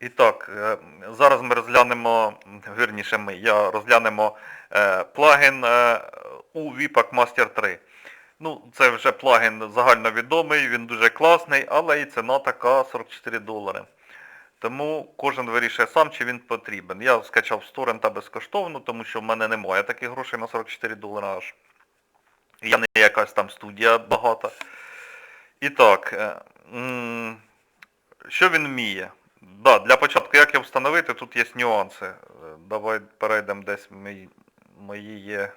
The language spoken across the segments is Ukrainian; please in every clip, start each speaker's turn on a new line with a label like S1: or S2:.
S1: І так, е, зараз ми розглянемо, вірніше ми, я розглянемо е, плагін е, у VPAC Master 3. Ну, це вже плагін загальновідомий, він дуже класний, але і ціна така 44 долари. Тому кожен вирішує сам, чи він потрібен. Я скачав з торрента безкоштовно, тому що в мене немає таких грошей на 44 долари аж. Я не якась там студія багата. І так, що він вміє? Да, для початку, як його встановити, тут є нюанси. Е, Давай перейдемо десь мої, мої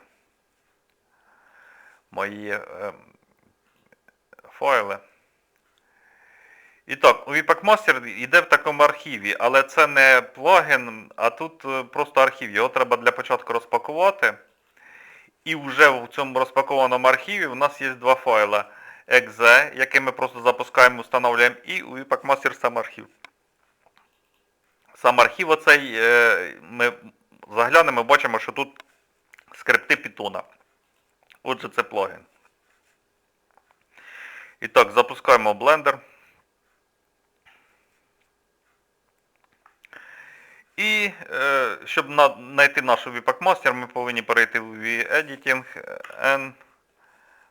S1: мої е, файли. І так, у Master йде в такому архіві, але це не плагін, а тут е, просто архів. Його треба для початку розпакувати. І вже в цьому розпакованому архіві у нас є два файли. .exe, який ми просто запускаємо, встановлюємо, і у Master сам архів. Сам архів оцей е, ми заглянемо, бачимо, що тут скрипти Python. Отже, це плагін. І так, запускаємо Blender. І е, щоб знайти нашу VPAC Master, ми повинні перейти у V-Editing and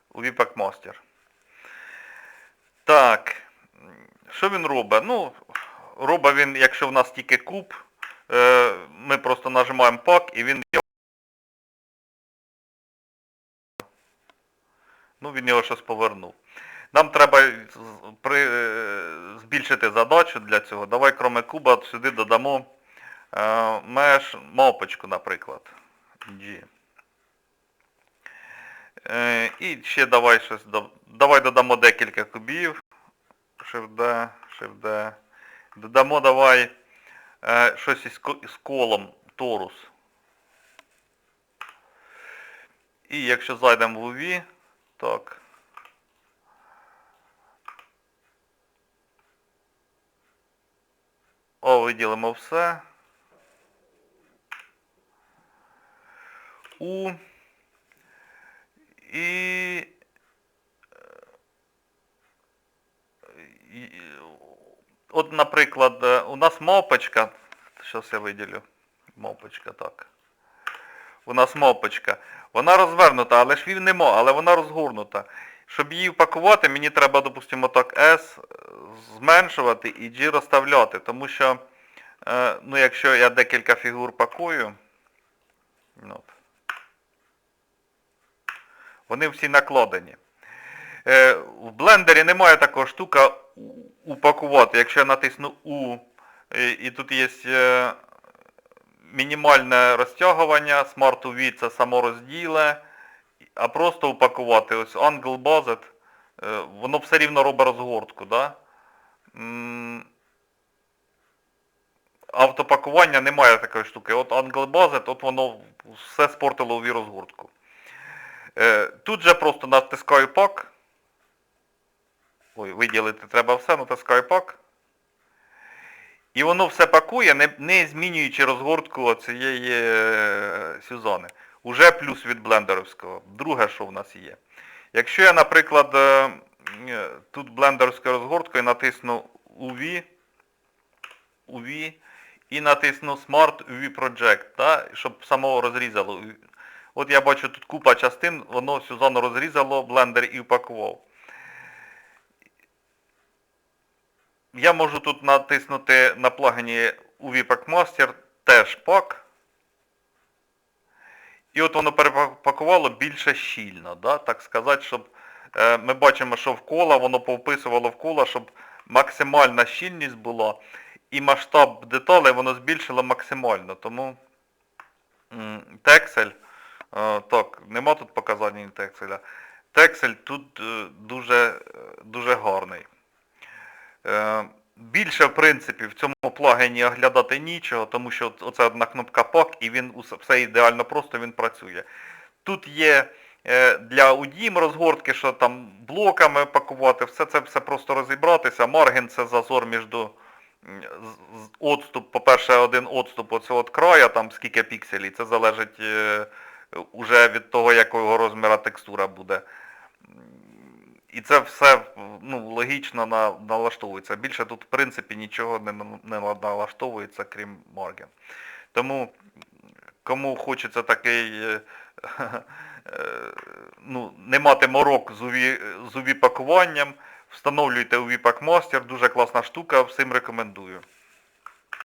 S1: у VPAC Master. Так, що він робить? Ну, робить він, якщо в нас тільки куб, е, ми просто нажимаємо пак і він його. Ну, він його щось повернув. Нам треба при, е, збільшити задачу для цього. Давай, кроме куба, сюди додамо е, меж мавпочку, наприклад. G. І ще давай щось давай додамо декілька кубів. Shift D. Додамо давай е, щось із, із колом торус. І якщо зайдемо в UV, так. О, виділимо все. У. І- От, наприклад, е, у нас мавпочка. Зараз я виділю. Мавпочка, так. У нас мавпочка. Вона розвернута, але швів нема, але вона розгорнута. Щоб її впакувати, мені треба, допустимо, так S зменшувати і G розставляти. Тому що, е, ну, якщо я декілька фігур пакую, ну, от, вони всі накладені. Е, в блендері немає такого штука упакувати. Якщо я натисну У, е, і тут є е, мінімальне розтягування, Smart UV це саморозділе, а просто упакувати. Ось Angle Based, е, воно все рівно робить розгортку. Да? Автопакування немає такої штуки. От Angle Based, от воно все спортило у розгортку. Тут же просто натискаю пак. Ой, виділити треба все, натискаю пак. І воно все пакує, не, не змінюючи розгортку цієї е, Сюзани. Уже плюс від блендеровського. Друге, що в нас є. Якщо я, наприклад, е, е, тут блендерською розгорткою натисну UV, UV і натисну Smart UV Project, да, щоб самого розрізало. От я бачу тут купа частин, воно Сюзану розрізало, блендер і упакував. Я можу тут натиснути на плагіні UV Pack Master теж пак. І от воно перепакувало більше щільно, да, так сказати, щоб е, ми бачимо, що вкола, воно повписувало вкола, щоб максимальна щільність була і масштаб деталей воно збільшило максимально. Тому тексель, е, так, нема тут показання текселя. Тексель тут е, дуже, е, дуже гарний. Е, Більше, в принципі, в цьому плагіні оглядати нічого, тому що оце одна кнопка пак і він все ідеально просто він працює. Тут є е, для UDIM розгортки, що там блоками пакувати, все це все просто розібратися. Маргін це зазор між отступ, по-перше, один отступ оцього от края, там скільки пікселів, це залежить е, уже від того, якого розміру текстура буде. І це все ну, логічно на, налаштовується. Більше тут, в принципі, нічого не, не налаштовується, крім Морген. Тому кому хочеться такий, е, е, ну, не мати морок з уві, з UV пакуванням, встановлюйте Pack Master, дуже класна штука, всім рекомендую.